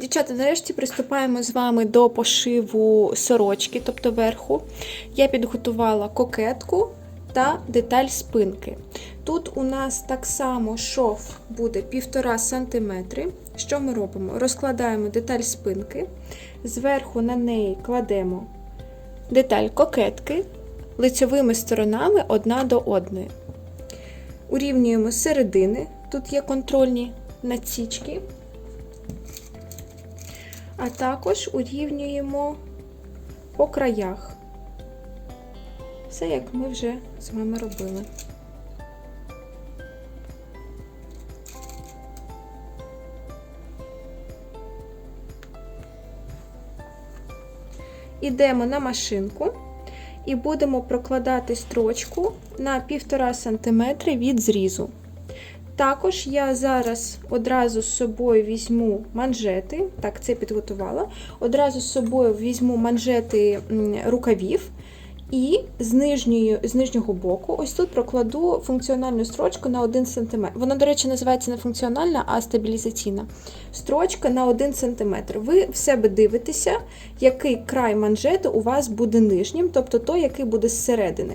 Дівчата, нарешті приступаємо з вами до пошиву сорочки, тобто верху. Я підготувала кокетку та деталь спинки. Тут у нас так само шов буде 1,5 см. Що ми робимо? Розкладаємо деталь спинки, зверху на неї кладемо деталь кокетки лицьовими сторонами одна до одної. Урівнюємо середини, тут є контрольні надсічки, а також урівнюємо по краях. Все, як ми вже з вами робили. Ідемо на машинку і будемо прокладати строчку на 1,5 см від зрізу. Також я зараз одразу з собою візьму манжети, так, це підготувала. Одразу з собою візьму манжети рукавів і з, нижньої, з нижнього боку ось тут прокладу функціональну строчку на 1 см. Вона, до речі, називається не функціональна, а стабілізаційна. Строчка на 1 см. Ви в себе дивитеся, який край манжету у вас буде нижнім, тобто той, який буде зсередини.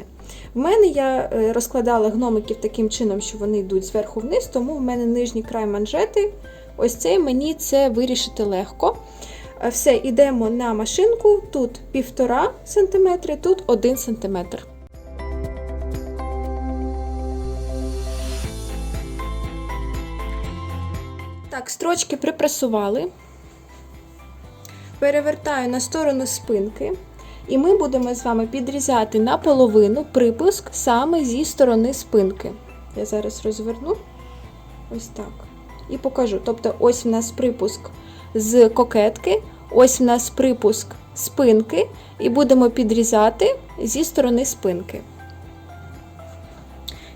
В мене я е, розкладала гномиків таким чином, що вони йдуть зверху вниз, тому в мене нижній край манжети. Ось цей мені це вирішити легко. Е, Все, йдемо на машинку. Тут 1,5 см, тут 1 см. Так, строчки припресували. Перевертаю на сторону спинки. І ми будемо з вами підрізати наполовину припуск саме зі сторони спинки. Я зараз розверну ось так. І покажу. Тобто, ось в нас припуск з кокетки, ось в нас припуск спинки, і будемо підрізати зі сторони спинки.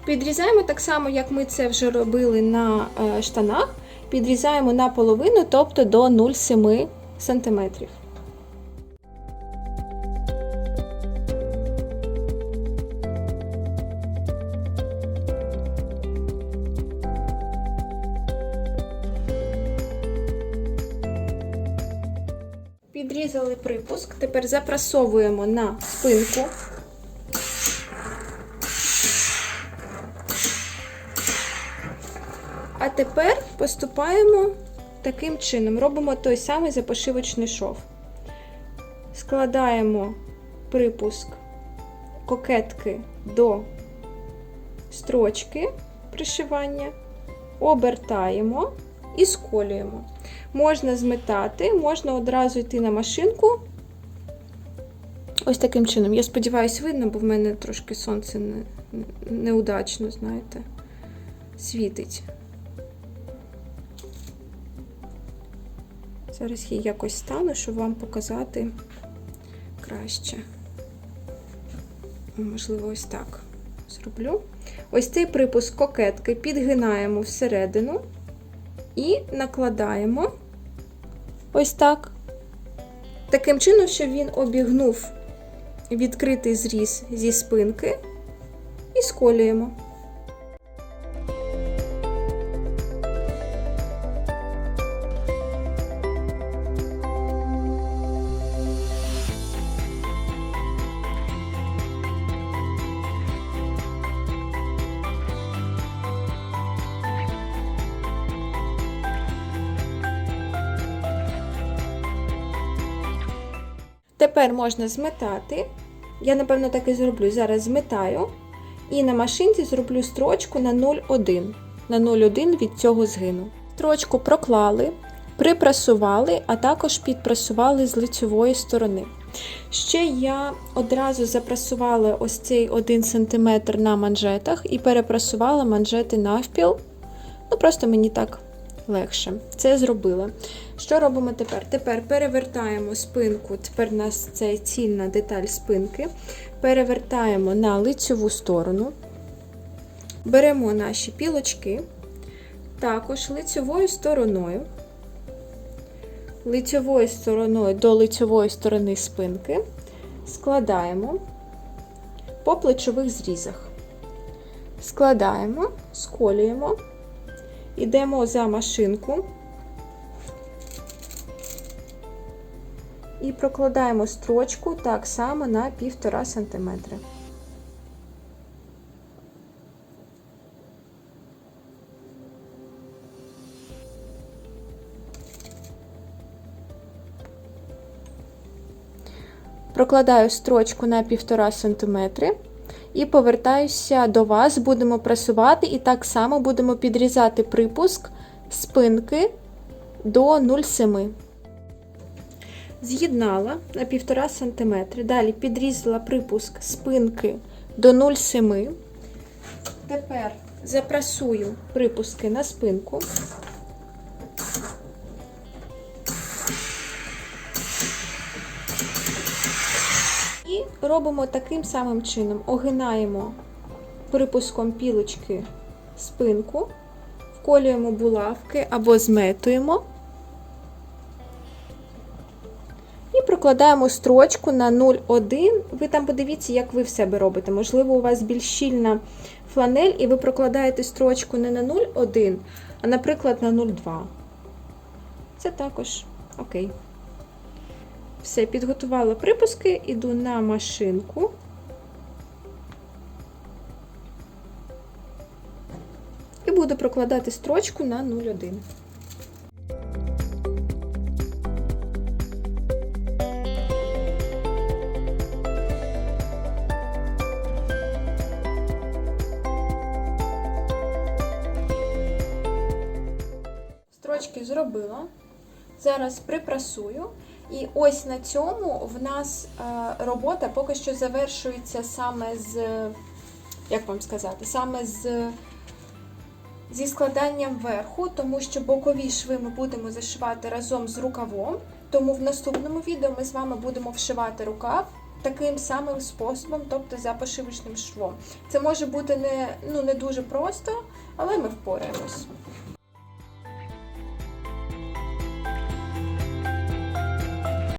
Підрізаємо так само, як ми це вже робили на е, штанах. Підрізаємо наполовину, тобто до 0,7 см. Підрізали припуск, тепер запрасовуємо на спинку. А тепер поступаємо таким чином. Робимо той самий запошивочний шов. Складаємо припуск кокетки до строчки пришивання, обертаємо і сколюємо. Можна зметати, можна одразу йти на машинку. Ось таким чином. Я сподіваюся, видно, бо в мене трошки сонце не, неудачно, знаєте, світить. Зараз я якось стану, щоб вам показати краще. Можливо, ось так зроблю. Ось цей припуск кокетки підгинаємо всередину і накладаємо ось так. Таким чином, щоб він обігнув відкритий зріз зі спинки і сколюємо. Тепер можна зметати. Я, напевно, так і зроблю. Зараз зметаю. І на машинці зроблю строчку на 0,1. На 0,1 від цього згину. Строчку проклали, припрасували, а також підпрасували з лицьової сторони. Ще я одразу запрасувала ось цей 1 см на манжетах і перепрасувала манжети навпіл. Ну, просто мені так легше. Це зробила. Що робимо тепер? Тепер перевертаємо спинку, тепер у нас це цільна деталь спинки. Перевертаємо на лицьову сторону. Беремо наші пілочки, також лицьовою стороною. Лицьовою стороною до лицьової сторони спинки складаємо по плечових зрізах. Складаємо, сколюємо. Йдемо за машинку. І прокладаємо строчку так само на 1,5 см. Прокладаю строчку на 1,5 см і повертаюся до вас, будемо пресувати і так само будемо підрізати припуск спинки до 0,7. З'єднала на 1,5 см. Далі підрізала припуск спинки до 0,7. Тепер запрасую припуски на спинку. І робимо таким самим чином: огинаємо припуском пілочки спинку, вколюємо булавки або зметуємо. І прокладаємо строчку на 0,1. Ви там подивіться, як ви в себе робите. Можливо, у вас більш щільна фланель, і ви прокладаєте строчку не на 0,1, а, наприклад, на 0,2. Це також окей. Все, підготувала припуски, іду на машинку. І буду прокладати строчку на 0,1. Строчки зробила. Зараз припрасую. І ось на цьому в нас е, робота поки що завершується саме з, як вам сказати, саме з, зі складанням верху, тому що бокові шви ми будемо зашивати разом з рукавом. Тому в наступному відео ми з вами будемо вшивати рукав таким самим способом, тобто за пошивочним швом. Це може бути не, ну, не дуже просто, але ми впораємось.